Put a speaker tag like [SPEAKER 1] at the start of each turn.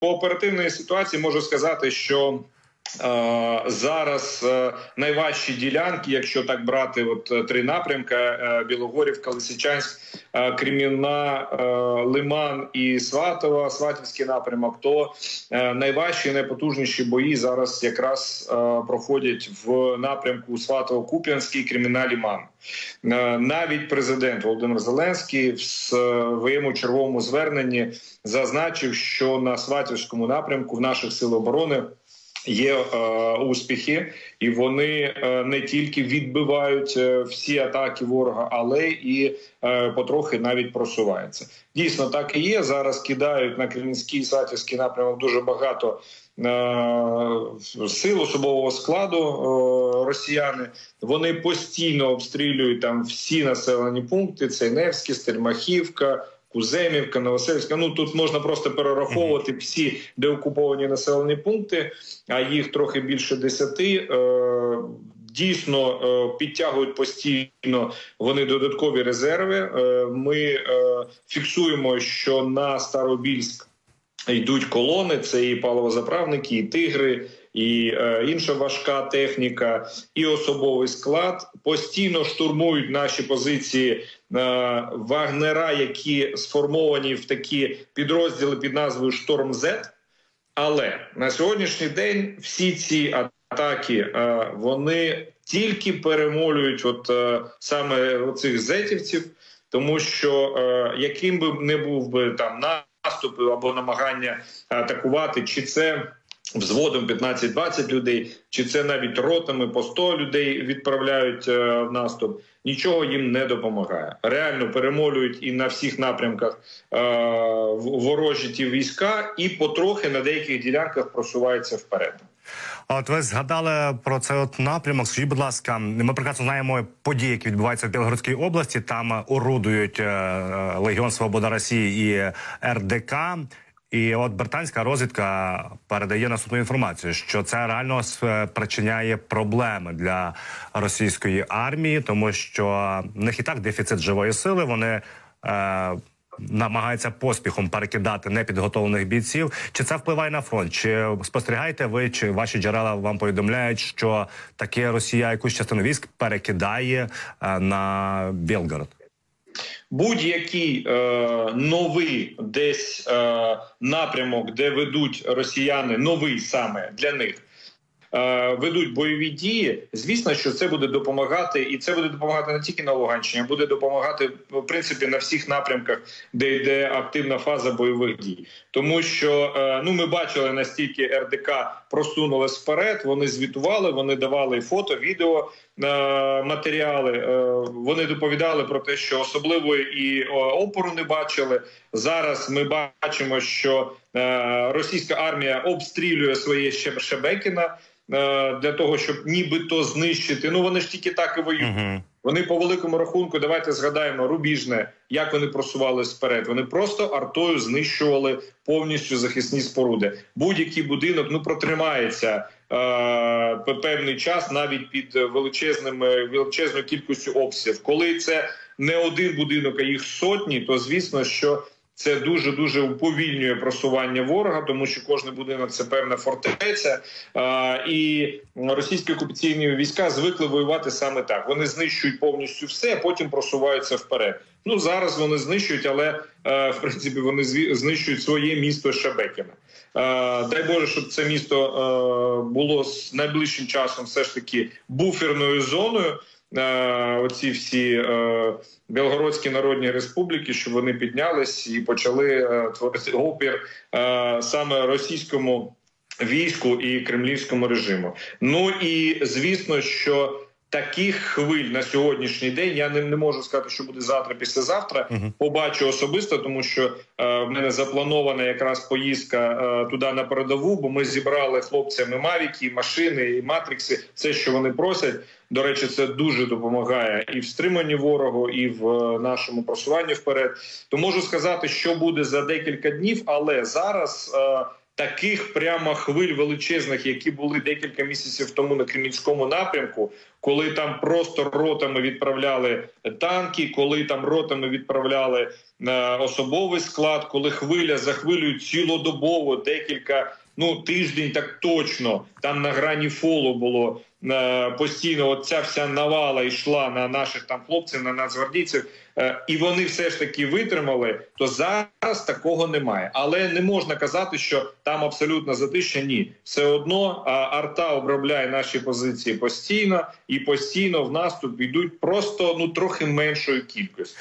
[SPEAKER 1] по оперативної ситуації можу сказати, що зараз е, найважчі ділянки, якщо так брати, от е, три напрямки: Білогорівка, Лисичанськ, Кремінна, Лиман і Сватова, Сватівський напрямок, то найважчі найпотужніші бої зараз якраз проходять в напрямку Сватово-Куп'янський, Кремінна, Лиман. Навіть президент Володимир Зеленський в своєму черговому зверненні зазначив, що на Сватівському напрямку в наших сил оборони є е, успіхи, і вони е, не тільки відбивають е, всі атаки ворога, але і е, потрохи навіть просуваються. Дійсно, так і є. Зараз кидають на Кремінський Сатівський напрямок дуже багато. Е, сил особового складу е, росіяни вони постійно обстрілюють там всі населені пункти: це Невське, Стельмахівка, Куземівка, Новосельська. Ну тут можна просто перераховувати всі деокуповані населені пункти, а їх трохи більше десяти. Е, дійсно е, підтягують постійно вони додаткові резерви. Е, ми фіксуємо, що на Старобільськ йдуть колони. Це і паливозаправники, і тигри, і е, інша важка техніка, і особовий склад постійно штурмують наші позиції е, вагнера, які сформовані в такі підрозділи під назвою Шторм З. Але на сьогоднішній день всі ці атаки е, вони тільки перемолюють, от е, саме цих зетівців, тому що яким би не був би там наступ або намагання атакувати, чи це взводом 15-20 людей, чи це навіть ротами по 100 людей відправляють е, в наступ. Нічого їм не допомагає. Реально перемолюють і на всіх напрямках е, ворожі ті війська, і потрохи на деяких ділянках просуваються вперед.
[SPEAKER 2] От ви згадали про цей от напрямок. Скажіть, будь ласка, ми прекрасно знаємо події, які відбуваються в Білгородській області. Там орудують е, е Легіон Свобода Росії і РДК. І от британська розвідка передає наступну інформацію, що це реально спричиняє проблеми для російської армії, тому що в них і так дефіцит живої сили. Вони е, намагаються поспіхом перекидати непідготовлених бійців. Чи це впливає на фронт? Чи спостерігаєте ви, чи ваші джерела вам повідомляють, що таке Росія якусь частину військ перекидає е, на Білгород?
[SPEAKER 1] Будь-який е, новий десь е, напрямок, де ведуть росіяни, новий саме для них. Е, ведуть бойові дії, звісно, що це буде допомагати, і це буде допомагати не тільки на Луганщині, а буде допомагати в принципі на всіх напрямках, де йде активна фаза бойових дій. Тому що е, ну ми бачили настільки РДК просунулась вперед. Вони звітували, вони давали фото, відео матеріали. Вони доповідали про те, що особливої і опору не бачили. Зараз ми бачимо, що російська армія обстрілює своє Шебекіна. Е, для того, щоб нібито знищити. Ну вони ж тільки так і воюють. Вони по великому рахунку. Давайте згадаємо рубіжне, як вони просувалися вперед. Вони просто артою знищували повністю захисні споруди. Будь-який будинок ну протримається е, певний час навіть під величезними величезною кількістю обсягів. Коли це не один будинок, а їх сотні, то звісно, що це дуже дуже уповільнює просування ворога, тому що кожен будинок це певна фортеця, і російські окупаційні війська звикли воювати саме так. Вони знищують повністю все, а потім просуваються вперед. Ну зараз вони знищують, але а, в принципі вони знищують своє місто Шабекіна. Дай Боже, щоб це місто а, було з найближчим часом, все ж таки буферною зоною. Оці всі Білгородські народні республіки, щоб вони піднялись і почали е, творити опір е, саме російському війську і кремлівському режиму. Ну і звісно, що Таких хвиль на сьогоднішній день я не, не можу сказати, що буде завтра, післязавтра. Uh -huh. Побачу особисто, тому що е, в мене запланована якраз поїздка е, туди на передову, бо ми зібрали хлопцями мавіки, машини і матрикси. Все, що вони просять. До речі, це дуже допомагає і в стриманні ворогу, і в е, нашому просуванні вперед. То можу сказати, що буде за декілька днів, але зараз. Е, таких прямо хвиль величезних, які були декілька місяців тому на Кремінському напрямку, коли там просто ротами відправляли танки, коли там ротами відправляли е, особовий склад, коли хвиля за хвилею цілодобово декілька. Ну, тиждень так точно там на грані фолу було е, постійно. От ця вся навала йшла на наших там хлопців, на нацгвардійців, е, і вони все ж таки витримали. То зараз такого немає. Але не можна казати, що там абсолютно затища. Ні, все одно а, арта обробляє наші позиції постійно і постійно в наступ йдуть просто ну трохи меншою кількістю.